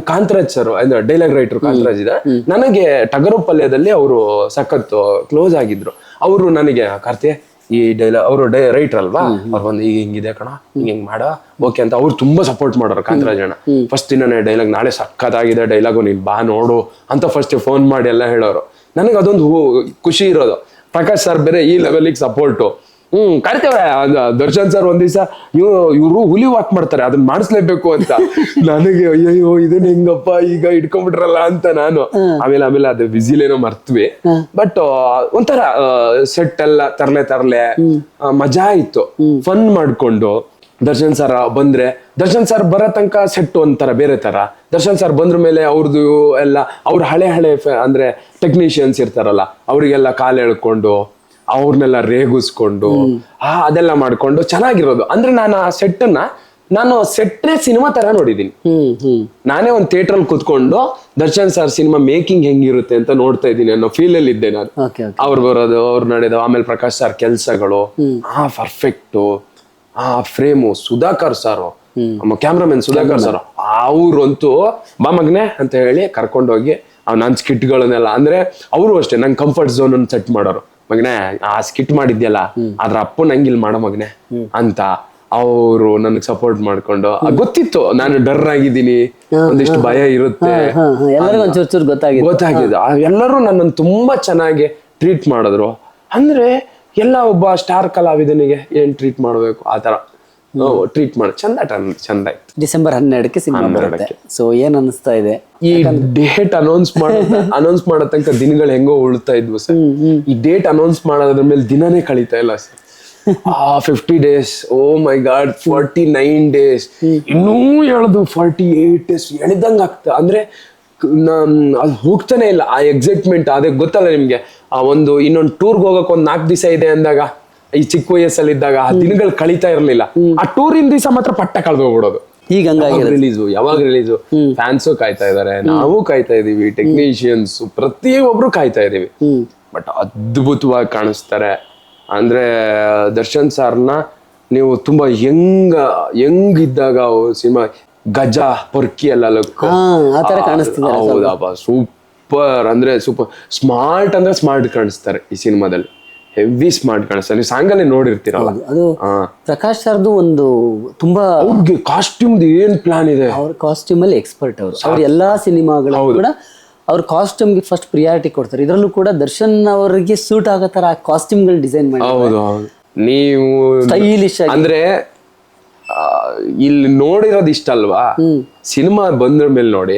Kantharaj sir dialogue writer Kantharaj ಇದೆ. ನನಗೆ ಟಗರು ಪಲ್ಯದಲ್ಲಿ ಅವರು ಸಖತ್ ಕ್ಲೋಸ್ ಆಗಿದ್ರು. ಅವರು ನನಗೆ ಕಾರ್ತಿ ಈ ಡೈಲಾಗ್ ಅವರು ಡೈ ರೈಟರ್ ಅಲ್ವಾ? ಅವ್ರು ಬಂದು ಈಗ ಹಿಂಗಿದೆ ಕಣ ಹಿಂಗ್ ಹಿಂಗ್ ಮಾಡ ಓಕೆ ಅಂತ ಅವ್ರು ತುಂಬಾ ಸಪೋರ್ಟ್ ಮಾಡೋರು ಕಾಂತರಾಜ್ ಅಣ್ಣ. ಫಸ್ಟ್ ದಿನನೇ ಡೈಲಾಗ್ ನಾಳೆ ಸಖತ್ತಾಗಿದೆ ಡೈಲಾಗು ನೀನ್ ಬಾ ನೋಡು ಅಂತ ಫಸ್ಟ್ ಫೋನ್ ಮಾಡಿ ಎಲ್ಲ ಹೇಳೋರು. ನನಗೆ ಅದೊಂದು ಖುಷಿ ಇರೋದು. ಪ್ರಕಾಶ್ ಸರ್ ಬೇರೆ ಈ ಲೆವೆಲಿಗೆ ಸಪೋರ್ಟು ಹ್ಮ್ ಕರಿತೇವೆ ದರ್ಶನ್ ಸರ್ ಒಂದ್ ದಿವಸ ಇವ್ರು ಇವ್ರು ಹುಲಿ ವಾಕ್ ಮಾಡ್ತಾರೆ ಅದನ್ನ ಮಾಡಿಸ್ಲೇಬೇಕು ಅಂತ. ನನಗೆ ಅಯ್ಯಯ್ಯೋ ಇದನ್ನ ಹೆಂಗಪ್ಪ ಈಗ ಇಟ್ಕೊಂಡ್ಬಿಟ್ರಲ್ಲ ಅಂತ ನಾನು. ಆಮೇಲೆ ಆಮೇಲೆ ಅದು ಬಿಸಿಲೇನೋ ಮರ್ತ್ವಿ. ಬಟ್ ಒಂಥರ ಸೆಟ್ ಎಲ್ಲ ತರ್ಲೆ ತರ್ಲೆ ಮಜಾ ಆಯ್ತು ಫನ್ ಮಾಡ್ಕೊಂಡು ದರ್ಶನ್ ಸರ್ ಬಂದ್ರೆ ದರ್ಶನ್ ಸರ್ ಬರೋ ತನಕ ಸೆಟ್ ಒಂಥರ ಬೇರೆ ತರ. ದರ್ಶನ್ ಸರ್ ಬಂದ್ರ ಮೇಲೆ ಅವ್ರದ್ದು ಎಲ್ಲ ಅವ್ರ ಹಳೆ ಹಳೆ ಅಂದ್ರೆ ಟೆಕ್ನಿಷಿಯನ್ಸ್ ಇರ್ತಾರಲ್ಲ ಅವರಿಗೆಲ್ಲ ಕಾಲು ಎಳ್ಕೊಂಡು ಅವ್ರನ್ನೆಲ್ಲ ರೇಗಿಸ್ಕೊಂಡು ಆ ಅದೆಲ್ಲ ಮಾಡ್ಕೊಂಡು ಚೆನ್ನಾಗಿರೋದು. ಅಂದ್ರೆ ನಾನು ಆ ಸೆಟ್ಟನ್ನ ನಾನು ಸೆಟ್ನೇ ಸಿನಿಮಾ ತರ ನೋಡಿದೀನಿ. ನಾನೇ ಒಂದು ಥಿಯೇಟರ್ ಅಲ್ಲಿ ಕುತ್ಕೊಂಡು ದರ್ಶನ್ ಸರ್ ಸಿನಿಮಾ ಮೇಕಿಂಗ್ ಹೆಂಗಿರುತ್ತೆ ಅಂತ ನೋಡ್ತಾ ಇದ್ದೀನಿ ಅನ್ನೋ ಫೀಲ್ ಅಲ್ಲಿ ಇದ್ದೆ ನಾನು. ಅವ್ರು ಬರೋದು ಅವ್ರು ನಡೆದು ಆಮೇಲೆ ಪ್ರಕಾಶ್ ಸರ್ ಕೆಲ್ಸಗಳು. ಆ ಪರ್ಫೆಕ್ಟ್ ಆ frame Sudhakar sir. Cameraman Sudhakar sir. ಅವ್ರಂತೂ ಬಾ ಮಗ್ನೆ ಅಂತ ಹೇಳಿ ಕರ್ಕೊಂಡೋಗಿ ಅವ್ ನನ್ನ ಸ್ಕಿಟ್ಗಳನ್ನೆಲ್ಲ ಅಂದ್ರೆ ಅವರು ಅಷ್ಟೇ ನಂಗೆ ಕಂಫರ್ಟ್ ಝೋನ್ ಅನ್ನು ಸೆಟ್ ಮಾಡೋರು. ಮಗನೆ ಆ ಸ್ಕಿಟ್ ಮಾಡಿದ್ಯಲ್ಲ ಅದ್ರ ಅಪ್ಪ ನಂಗೆ ಇಲ್ಲಿ ಮಾಡೋ ಮಗನೆ ಅಂತ ಅವರು ನನಗ್ ಸಪೋರ್ಟ್ ಮಾಡ್ಕೊಂಡು ಗೊತ್ತಿತ್ತು ನಾನು ಡರ್ ಆಗಿದ್ದೀನಿ ಒಂದಿಷ್ಟು ಭಯ ಇರುತ್ತೆ ಗೊತ್ತಾಗಿದೆ ಗೊತ್ತಾಗಿದೆ ಎಲ್ಲರೂ ನನ್ನನ್ನು ತುಂಬಾ ಚೆನ್ನಾಗಿ ಟ್ರೀಟ್ ಮಾಡಿದ್ರು. ಅಂದ್ರೆ ಎಲ್ಲ ಒಬ್ಬ ಸ್ಟಾರ್ ಕಲಾವಿದನಿಗೆ ಏನ್ ಟ್ರೀಟ್ ಮಾಡಬೇಕು? ಆತರ ತರ ಟ್ರೀಟ್ ಮಾಡಿ. ಚಂದ ಚಂದ ಆಯ್ತು. ಡಿಸೆಂಬರ್ ಹನ್ನೆರಡಕ್ಕೆ ಸಿನಿಮಾ ಬರುತ್ತೆ. ಸೊ ಏನ್ ಅನಿಸ್ತಾ ಇದೆ? ಈ ಡೇಟ್ ಅನೌನ್ಸ್ ಮಾಡೋ ಅನೌನ್ಸ್ ಮಾಡೋ ತನಕ ದಿನಗಳು ಹೆಂಗೋ ಉಳ್ತಾ ಇದ್ವು ಸರ್. ಈ ಡೇಟ್ ಅನೌನ್ಸ್ ಮಾಡೋದ್ರ ಮೇಲೆ ದಿನಾನೇ ಕಳೀತಾ ಇಲ್ಲ ಸರ್. ಆ fifty days oh my god forty nine days ಇನ್ನೂ ಹೇಳುದು ಫಾರ್ಟಿ ಏಟ್ ಡೇಸ್ ಎಣಿದಂಗ ಆಗ್ತಾ ಅಂದ್ರೆ ಅದು ಹೋಗ್ತಾನೆ ಇಲ್ಲ. ಆ ಎಕ್ಸೈಟ್ಮೆಂಟ್ ಅದೇ ಗೊತ್ತಲ್ಲ ನಿಮ್ಗೆ? ಆ ಒಂದು ಇನ್ನೊಂದು ಟೂರ್ಗೆ ಹೋಗಕ್ ಒಂದ್ ನಾಲ್ಕು ದಿವಸ ಇದೆ ಅಂದಾಗ ಈ ಚಿಕ್ಕ ವಯಸ್ಸಲ್ಲಿ ಇದ್ದಾಗ ಆ ದಿನಗಳು ಕಳೀತಾ ಇರಲಿಲ್ಲ. ಆ ಟೂರಿನ ದಿವಸ ಮಾತ್ರ ಪಟ್ಟ ಕಳ್ದೋಗ್ಬಿಡೋದು ಈಗ ಹಂಗಾಗಿ ರಿಲೀಸು ಯಾವಾಗ ರಿಲೀಸು ಫ್ಯಾನ್ಸು ಕಾಯ್ತಾ ಇದಾರೆ ನಾವು ಕಾಯ್ತಾ ಇದೀವಿ ಟೆಕ್ನಿಷಿಯನ್ಸ್ ಪ್ರತಿಯೊಬ್ರು ಕಾಯ್ತಾ ಇದೀವಿ. ಬಟ್ ಅದ್ಭುತವಾಗಿ ಕಾಣಿಸ್ತಾರೆ. ಅಂದ್ರೆ ದರ್ಶನ್ ಸರ್ನ ನೀವು ತುಂಬಾ ಯಂಗ್ ಯಂಗ್ ಇದ್ದಾಗ ಸಿನಿಮಾ ಗಜ ಪೊರ್ಕಿ ಎಲ್ಲ ಹೌದಪ್ಪ ಸೂಪರ್. ಅಂದ್ರೆ ಸೂಪರ್. ಸ್ಮಾರ್ಟ್ ಅಂದ್ರೆ ಸ್ಮಾರ್ಟ್ ಕಾಣಿಸ್ತಾರೆ ಈ ಸಿನಿಮಾದಲ್ಲಿ. ಹೆವಿ ಸ್ಮಾರ್ಟ್ ಕಾಣಿಸ್ತಾರೆ ನೀವು ಸಾಂಗಲ್ಲೇ ನೋಡಿರ್ತೀರಲ್ಲ. ಅದು ಪ್ರಕಾಶ್ ಸರ್ದು ಒಂದು ತುಂಬಾ ಅವ್ರಿಗೆ ಕಾಸ್ಟ್ಯೂಮ್ ಏನ್ ಪ್ಲಾನ್ ಇದೆ? ಅವ್ರ ಕಾಸ್ಟ್ಯೂಮ್ ಅಲ್ಲಿ ಎಕ್ಸ್ಪರ್ಟ್ ಅವರು. ಅವ್ರ ಎಲ್ಲಾ ಸಿನಿಮಾಗಳು ಕೂಡ ಅವ್ರ ಕಾಸ್ಟ್ಯೂಮ್ಗೆ ಫಸ್ಟ್ ಪ್ರಿಯಾರಿಟಿ ಕೊಡ್ತಾರೆ. ಇದರಲ್ಲೂ ಕೂಡ ದರ್ಶನ್ ಅವರಿಗೆ ಸೂಟ್ ಆಗೋ ತರ ಕಾಸ್ಟ್ಯೂಮ್ಗಳು ಡಿಸೈನ್ ಮಾಡಿ ಹೌದು ಹೌದು. ನೀವು ಸ್ಟೈಲಿಶ್ ಅಂದ್ರೆ ಇಲ್ಲಿ ನೋಡಿರೋದು ಇಷ್ಟ ಅಲ್ವಾ ಸಿನಿಮಾ ಬಂದ್ರ ಮೇಲೆ ನೋಡಿ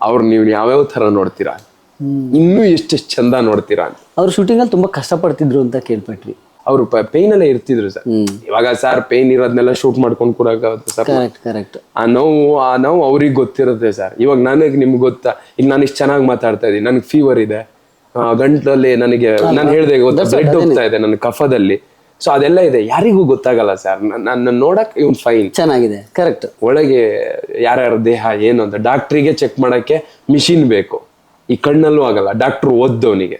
ಅವ್ರು ನೀವು ಯಾವ್ಯಾವ ತರ ನೋಡ್ತೀರಾ? ಇನ್ನೂ ಎಷ್ಟು ಚಂದ ನೋಡ್ತೀರಾ ಅಂತ. ಅವ್ರ ಶೂಟಿಂಗ್ ಅಲ್ಲಿ ತುಂಬಾ ಕಷ್ಟ ಪಡ್ತಿದ್ರು ಅಂತ ಕೇಳ್ಪಟ್ವಿ. ಅವರು ಪೇನ್ ಅಲ್ಲೇ ಇರ್ತಿದ್ರು ಸರ್. ಇವಾಗ ಸರ್ ಪೇನ್ ಇರೋದ್ನೆಲ್ಲ ಶೂಟ್ ಮಾಡ್ಕೊಂಡು ಕೊಡಕ್ಕಾಗುತ್ತೆ ಸರ್. ಕರೆಕ್ಟ್ ಕರೆಕ್ಟ್ ಆ ನೋವು ಆ ನೋವು ಅವ್ರಿಗೆ ಗೊತ್ತಿರುತ್ತೆ ಸರ್. ಇವಾಗ ನನಗೆ ನಿಮ್ಗೆ ಗೊತ್ತಾ? ಈಗ ನಾನು ಇಷ್ಟು ಚೆನ್ನಾಗಿ ಮಾತಾಡ್ತಾ ಇದ್ದೀನಿ. ನನಗೆ ಫೀವರ್ ಇದೆ. ಆ, ಗಂಟ್ಲಲ್ಲಿ ನನಗೆ ನಾನು ಹೇಳ್ದೆ ಗೊತ್ತಾ? ಬ್ಲಡ್ ಹೋಗ್ತಾ ಇದೆ ನನ್ನ ಕಫದಲ್ಲಿ. ಸೊ ಅದೆಲ್ಲ ಇದೆ. ಯಾರಿಗೂ ಗೊತ್ತಾಗಲ್ಲ ಸರ್. ನನ್ನ ನೋಡಕ್ ಇವ್ನು ಫೈನ್ ಚೆನ್ನಾಗಿದೆ. ಕರೆಕ್ಟ್ ಒಳಗೆ ಯಾರ್ಯಾರ ದೇಹ ಏನು ಅಂತ ಡಾಕ್ಟ್ರಿಗೆ ಚೆಕ್ ಮಾಡಕ್ಕೆ ಮಿಷಿನ್ ಬೇಕು. ಈ ಕಣ್ಣಲ್ಲೂ ಆಗಲ್ಲ. ಡಾಕ್ಟರ್ ಓದ್ದವನಿಗೆ.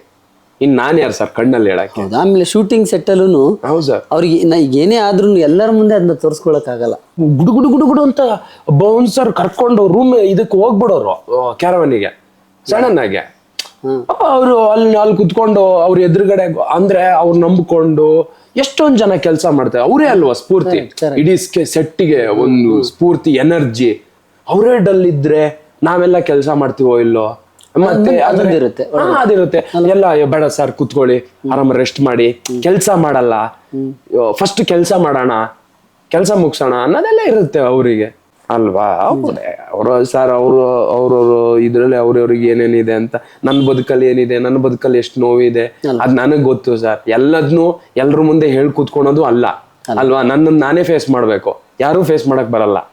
ಇನ್ ನಾನ್ ಯಾರು ಸರ್ ಕಣ್ಣಲ್ಲಿ ಹೇಳಕ್ಕೆ? ಹೌದು ಆಮೇಲೆ ಶೂಟಿಂಗ್ ಸೆಟ್ ಅಲ್ಲೂ ಹೌದು ಸರ್. ಅವ್ರಿಗೆ ನಾ ಏನೇ ಆದ್ರೂ ಎಲ್ಲರ ಮುಂದೆ ಅದನ್ನ ತೋರಿಸ್ಕೊಳಕ್ ಆಗಲ್ಲ. ಗುಡು ಗುಡು ಗುಡು ಗುಡು ಅಂತ ಬೌನ್ಸರ್ ಕರ್ಕೊಂಡು ರೂಮ್ ಇದಕ್ಕೆ ಹೋಗ್ಬಿಡೋರು ಕ್ಯಾರವನಿಗೆ. ಸಡನ್ ಆಗಿ ಅವರು ಅಲ್ಲಿ ಅಲ್ಲಿ ಕುತ್ಕೊಂಡು ಅವ್ರ ಎದುರುಗಡೆ ಅಂದ್ರೆ ಅವ್ರು ನಂಬ್ಕೊಂಡು ಎಷ್ಟೊಂದ್ ಜನ ಕೆಲಸ ಮಾಡ್ತಾರೆ. ಅವರೇ ಅಲ್ವಾ ಸ್ಫೂರ್ತಿ? ಇಡೀ ಸೆಟ್ಟಿಗೆ ಒಂದು ಸ್ಫೂರ್ತಿ ಎನರ್ಜಿ. ಅವರೇ ಡಲ್ ಇದ್ರೆ ನಾವೆಲ್ಲ ಕೆಲಸ ಮಾಡ್ತೀವೋ ಇಲ್ಲೋ? ಮತ್ತೆ ಅದಿರುತ್ತೆ. ಎಲ್ಲ "ಏ, ಬೇಡ ಸರ್ ಕುತ್ಕೊಳ್ಳಿ. ಆರಾಮ ರೆಸ್ಟ್ ಮಾಡಿ. ಕೆಲಸ ಮಾಡಲ್ಲ. ಫಸ್ಟ್ ಕೆಲಸ ಮಾಡೋಣ. ಕೆಲಸ ಮುಗಿಸೋಣ ಅನ್ನೋದೆಲ್ಲ ಇರುತ್ತೆ ಅವರಿಗೆ. ಅಲ್ವಾ? ಅವರು ಸರ್ ಅವರು ಅವ್ರವ್ರು ಇದ್ರಲ್ಲಿ ಅವ್ರವ್ರಿಗೆ ಏನೇನಿದೆ ಅಂತ. ನನ್ನ ಬದುಕಲ್ಲಿ ಏನಿದೆ ನನ್ನ ಬದುಕಲ್ಲಿ ಎಷ್ಟು ನೋವಿದೆ ಅದ್ ನನಗ್ ಗೊತ್ತು ಸರ್. ಎಲ್ಲದ್ನು ಎಲ್ರ ಮುಂದೆ ಹೇಳಿ ಕುತ್ಕೊಳೋದು ಅಲ್ಲ. ಅಲ್ವಾ? ನನ್ನ ನಾನೇ ಫೇಸ್ ಮಾಡ್ಬೇಕು. ಯಾರು ಫೇಸ್ ಮಾಡಕ್ ಬರಲ್ಲ.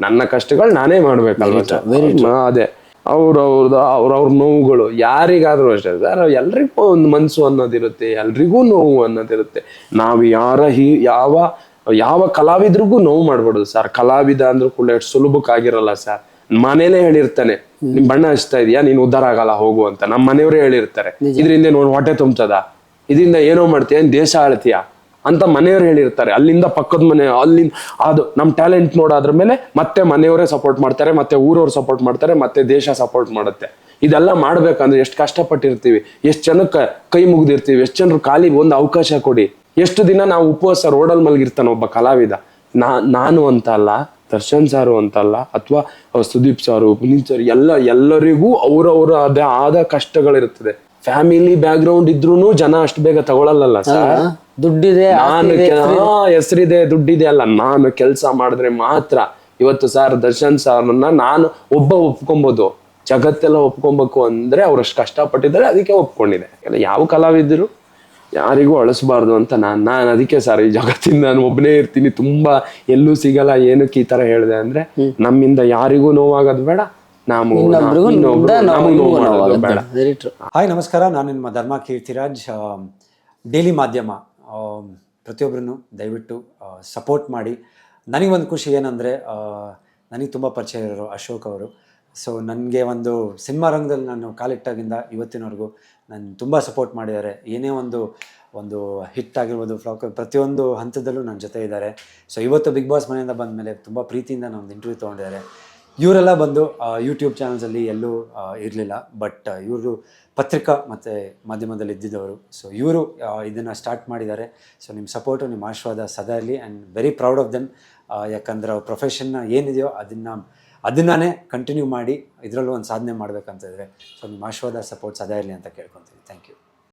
ನನ್ನ ಕಷ್ಟಗಳು ನಾನೇ ಮಾಡ್ಬೇಕಲ್ವಾ ಅದೇ. ಅವ್ರ ಅವ್ರದ್ದು ಅವ್ರವ್ರ ನೋವುಗಳು. ಯಾರಿಗಾದ್ರೂ ಅಷ್ಟೇ. ಸರ್ ಎಲ್ರಿಗೂ ಒಂದು ಮನಸ್ಸು ಅನ್ನೋದಿರುತ್ತೆ. ಎಲ್ರಿಗೂ ನೋವು ಅನ್ನೋದಿರುತ್ತೆ. ನಾವು ಯಾರ ಹಿ ಯಾವ ಯಾವ ಕಲಾವಿದ್ರಿಗೂ ನೋವು ಮಾಡ್ಬಾರ್ದು ಸರ್. ಕಲಾವಿದ ಅಂದ್ರೂ ಕೂಡ ಎಷ್ಟು ಸುಲಭಕ್ಕಾಗಿರಲ್ಲ ಸರ್. ಮನೇಲೆ ಹೇಳಿರ್ತಾನೆ. ನಿಮ್ ಬಣ್ಣ ಹಚ್ತಾ ಇದೀಯಾ? ನೀನ್ ಉದ್ದಾರ ಆಗಲ್ಲ ಹೋಗು ಅಂತ. ನಮ್ಮ ಮನೆಯವರೇ ಹೇಳಿರ್ತಾರೆ. ಇದರಿಂದ ನೋಡ್ ಹೊಟ್ಟೆ ತುಂಬ್ತದ? ಇದರಿಂದ ಏನೋ ಮಾಡ್ತೀಯ? ದೇಶ ಆಳ್ತೀಯ? ಅಂತ ಮನೆಯವ್ರು ಹೇಳಿರ್ತಾರೆ. ಅಲ್ಲಿಂದ ಪಕ್ಕದ ಮನೆ ಅಲ್ಲಿಂದ ಅದು ನಮ್ಮ ಟ್ಯಾಲೆಂಟ್ ನೋಡಾದ್ರ ಮೇಲೆ ಮತ್ತೆ ಮನೆಯವರೇ ಸಪೋರ್ಟ್ ಮಾಡ್ತಾರೆ ಮತ್ತೆ ಊರವ್ರು ಸಪೋರ್ಟ್ ಮಾಡ್ತಾರೆ ಮತ್ತೆ ದೇಶ ಸಪೋರ್ಟ್ ಮಾಡುತ್ತೆ. ಇದೆಲ್ಲ ಮಾಡ್ಬೇಕಂದ್ರೆ ಎಷ್ಟು ಕಷ್ಟಪಟ್ಟಿರ್ತೀವಿ ಎಷ್ಟು ಜನಕ್ಕೆ ಕೈ ಮುಗಿದಿರ್ತೀವಿ ಎಷ್ಟು ಜನರು ಕಾಲಿಗೆ ಒಂದು ಅವಕಾಶ ಕೊಡಿ. ಎಷ್ಟು ದಿನ ನಾವು ಉಪವಾಸ ರೋಡಲ್ಲಿ ಮಲಗಿರ್ತಾನೆ ಒಬ್ಬ ಕಲಾವಿದ. ನಾ ನಾನು ಅಂತ ಅಲ್ಲ ದರ್ಶನ್ ಸಾರು ಅಂತಲ್ಲ ಅಥವಾ ಸುದೀಪ್ ಸಾರು ಪುನೀತ್ ಸರ್ ಎಲ್ಲ ಎಲ್ಲರಿಗೂ ಅವರವರ ಅದೇ ಆದ ಕಷ್ಟಗಳಿರ್ತದೆ ಫ್ಯಾಮಿಲಿ ಬ್ಯಾಕ್ ಗ್ರೌಂಡ್ ಇದ್ರೂನು ಜನ ಅಷ್ಟು ಬೇಗ ತಗೊಳಲ್ಲ ಸರ್ ದುಡ್ಡಿದೆ ನಾನು ಹೆಸರಿದೆ ದುಡ್ಡಿದೆ ಅಲ್ಲ ನಾನು ಕೆಲಸ ಮಾಡಿದ್ರೆ ಮಾತ್ರ ಇವತ್ತು ಸರ್ ದರ್ಶನ್ ಸರ್ನ ನಾನು ಒಬ್ಬ ಒಪ್ಕೊಬೋದು. ಜಗತ್ತೆಲ್ಲ ಒಪ್ಕೊಬೇಕು ಅಂದ್ರೆ ಅವ್ರಷ್ಟು ಕಷ್ಟಪಟ್ಟಿದ್ದಾರೆ ಅದಕ್ಕೆ ಒಪ್ಕೊಂಡಿದೆ. ಯಾಕಂದ್ರೆ ಯಾವ ಕಲಾವಿದ್ರು ಯಾರಿಗೂ ಅಳಿಸ್ಬಾರ್ದು ಅಂತ ನಾನ್ ನಾನು ಅದಕ್ಕೆ ಸರ್ ಈ ಜಗತ್ತಿಂದ ನಾನು ಒಬ್ಬನೇ ಇರ್ತೀನಿ ತುಂಬಾ ಎಲ್ಲೂ ಸಿಗಲ್ಲ ಏನಕ್ಕೆ ಈ ತರ ಹೇಳಿದೆ ಅಂದ್ರೆ ನಮ್ಮಿಂದ ಯಾರಿಗೂ ನೋವಾಗೋದು ಬೇಡ ಹಾಯ್ ನಮಸ್ಕಾರ. ನಾನು ನಿಮ್ಮ ಧರ್ಮ ಕೀರ್ತಿರಾಜ್ ಡೈಲಿ ಮಾಧ್ಯಮ. ಪ್ರತಿಯೊಬ್ಬರನ್ನು ದಯವಿಟ್ಟು ಸಪೋರ್ಟ್ ಮಾಡಿ. ನನಗೊಂದು ಖುಷಿ ಏನಂದರೆ ನನಗೆ ತುಂಬ ಪರಿಚಯ ಇರೋರು ಅಶೋಕ್ ಅವರು. ಸೊ ನನಗೆ ಒಂದು ಸಿನಿಮಾ ರಂಗದಲ್ಲಿ ನಾನು ಕಾಲಿಟ್ಟಾಗಿಂದ ಇವತ್ತಿನವರೆಗೂ ನಾನು ತುಂಬ ಸಪೋರ್ಟ್ ಮಾಡಿದ್ದಾರೆ. ಏನೇ ಒಂದು ಒಂದು ಹಿಟ್ ಆಗಿರ್ಬೋದು ಫ್ಲಾಕ್ ಪ್ರತಿಯೊಂದು ಹಂತದಲ್ಲೂ ನನ್ನ ಜೊತೆ ಇದ್ದಾರೆ. ಸೊ ಇವತ್ತು ಬಿಗ್ ಬಾಸ್ ಮನೆಯಿಂದ ಬಂದ ಮೇಲೆ ತುಂಬ ಪ್ರೀತಿಯಿಂದ ನಾನು ಒಂದು ಇಂಟರ್ವ್ಯೂ ತೊಗೊಂಡಿದ್ದಾರೆ. ಇವರೆಲ್ಲ ಬಂದು ಯೂಟ್ಯೂಬ್ ಚಾನಲ್ಸಲ್ಲಿ ಎಲ್ಲೂ ಇರಲಿಲ್ಲ. ಬಟ್ ಇವರು ಪತ್ರಿಕಾ ಮತ್ತು ಮಾಧ್ಯಮದಲ್ಲಿ ಇದ್ದಿದ್ದವರು. ಸೊ ಇವರು ಇದನ್ನು ಸ್ಟಾರ್ಟ್ ಮಾಡಿದ್ದಾರೆ. ಸೊ ನಿಮ್ಮ ಸಪೋರ್ಟು ನಿಮ್ಮ ಆಶೀರ್ವಾದ ಸದಾ ಇರಲಿ and very proud of then ಯಾಕಂದ್ರೆ ಅವ್ರ ಪ್ರೊಫೆಷನ್ನ ಏನಿದೆಯೋ ಅದನ್ನು ಅದನ್ನೇ ಕಂಟಿನ್ಯೂ ಮಾಡಿ ಇದರಲ್ಲೂ ಒಂದು ಸಾಧನೆ ಮಾಡಬೇಕಂತಿದ್ರೆ ಸೊ ನಿಮ್ಮ ಆಶೀರ್ವಾದ ಸಪೋರ್ಟ್ ಸದಾ ಇರಲಿ ಅಂತ ಕೇಳ್ಕೊತೀನಿ ಥ್ಯಾಂಕ್ ಯು